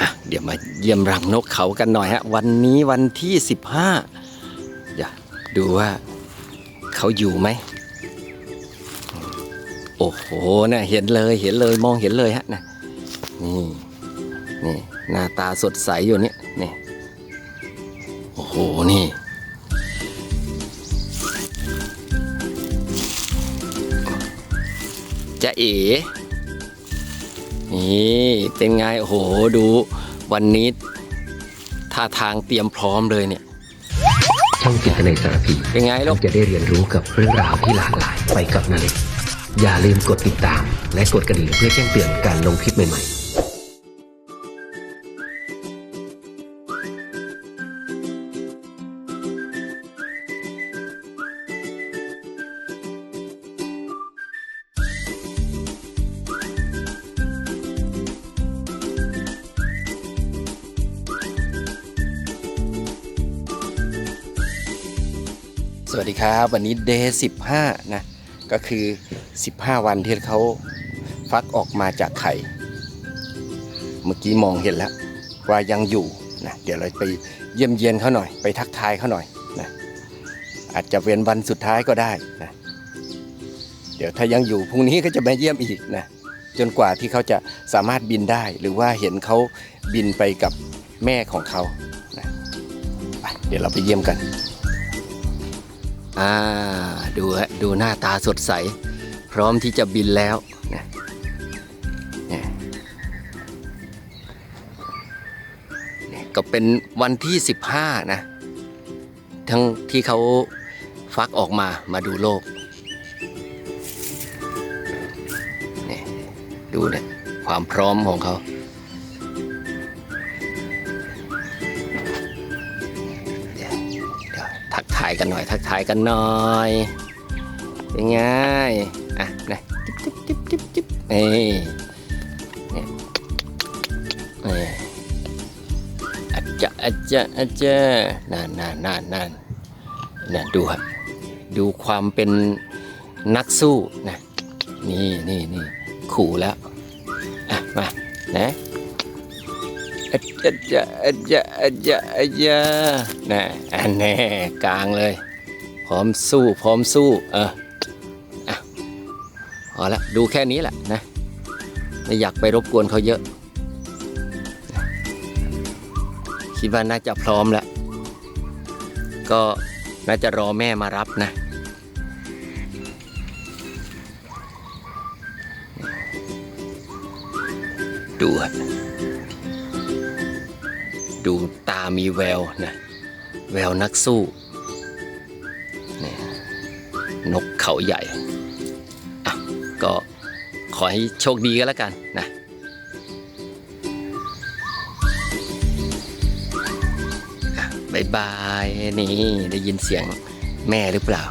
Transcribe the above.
อะเดี๋ยวมาเยี่ยมรังนกเขากันหน่อยฮะ วันนี้วันที่ 15อย่าดูว่าเขาอยู่ไหม โอ้โหนะเห็นเลยเห็นเลยมองเห็นเลยฮะนะนี่นี่หน้าตาสดใสอยู่เนี่ยนี่โอ้โหนี่จะเอ๋ นี่เป็นไงโอ้โหดูวันนี้ท่าทางเตรียมพร้อมเลยเนี่ย ช่องจิตในสารพีเป็นไงลูกจะได้เรียนรู้กับเรื่องราวที่หลากหลายไปกับนาเล็กอย่าลืมกดติดตาม และกดกระดิ่งเพื่อแจ้งเตือนการลงคลิปใหม่ๆ สวัสดีครับ วันนี้เดย์สิบห้านะก็คือ 15 วันที่เขาฟักออกมาจากไข่ เมื่อกี้มองเห็นแล้ว ว่ายังอยู่นะเดี๋ยวเราไปเยี่ยมเยียนเขาหน่อย ไปทักทายเขาหน่อยนะอาจจะเป็นวันสุดท้ายก็ได้นะเดี๋ยวถ้ายังอยู่พรุ่งนี้ก็จะมาเยี่ยมอีกนะจนกว่าที่เขาจะสามารถบินได้หรือว่าเห็นเขาบินไปกับแม่ของเขานะเดี๋ยวเราไปเยี่ยมกัน อ่าดูฮะดูหน้าตาสดใส พร้อมที่จะบินแล้วนะเนี่ยก็เป็นวันที่ 15 นะ ทั้งที่เขาฟักออกมามาดูโลกเนี่ยดูเนี่ยความพร้อมของเขาายกันหน่อย ทักทายกันหน่อยเป็นไงอะนะจิ๊บจิ๊บจิ๊บจิ๊บจิ๊บนี่นี่นี่อาจจะอาจจะอาจจะนั่นนั่นนั่นนั่นนั่นดูฮะดูความเป็นนักสู้นะนี่นี่นี่ขู่แล้วอะมานะ อาจจะอาจจะอาจจะอาจจะนะอันแน่กลางเลย พร้อมสู้พร้อมสู้เอออะพอละดูแค่นี้แหละนะไม่อยากไปรบกวนเขาเยอะ คิดว่าน่าจะพร้อมแล้ว ก็น่าจะรอแม่มารับนะดูอะ ดูตามีแววนะแววนักสู้นี่นกเขาใหญ่อะก็ขอให้โชคดีกันแล้วกันนะอะบายบายนี่ได้ยินเสียงแม่หรือเปล่า